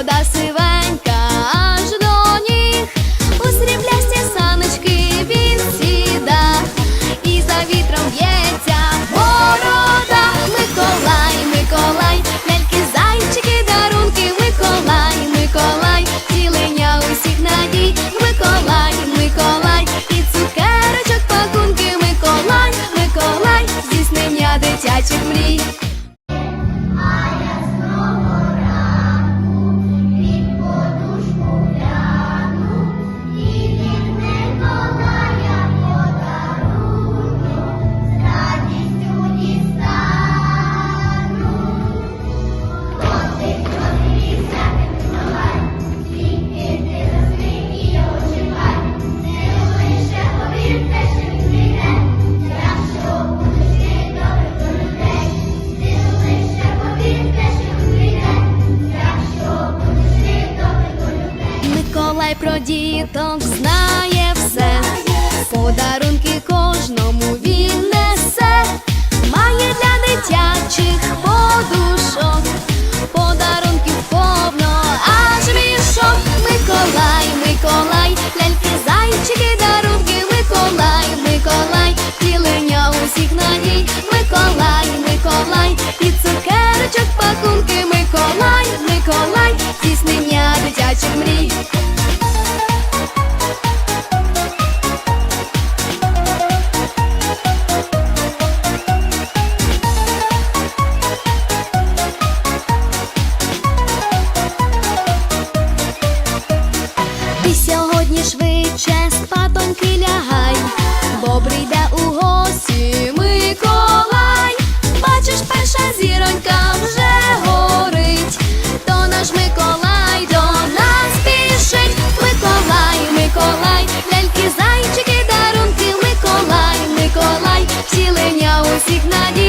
вода сива. діток знає все, подарунки кожному він несе, має для дитячих подушок, подарунків повно, аж мішок Миколай, Миколай, ляльки, зайчики, дарунки, Миколай, Миколай, тілення усіх на ній, Миколай, Миколай, і цукерочок пакунки, Миколай, Миколай, тіснення дитячих мрій. Ялинка вже горить, то наш Миколай до нас пішить, Миколай, Миколай, ляльки, зайчики, дарунки, Миколай, Миколай, всілення усіх надій.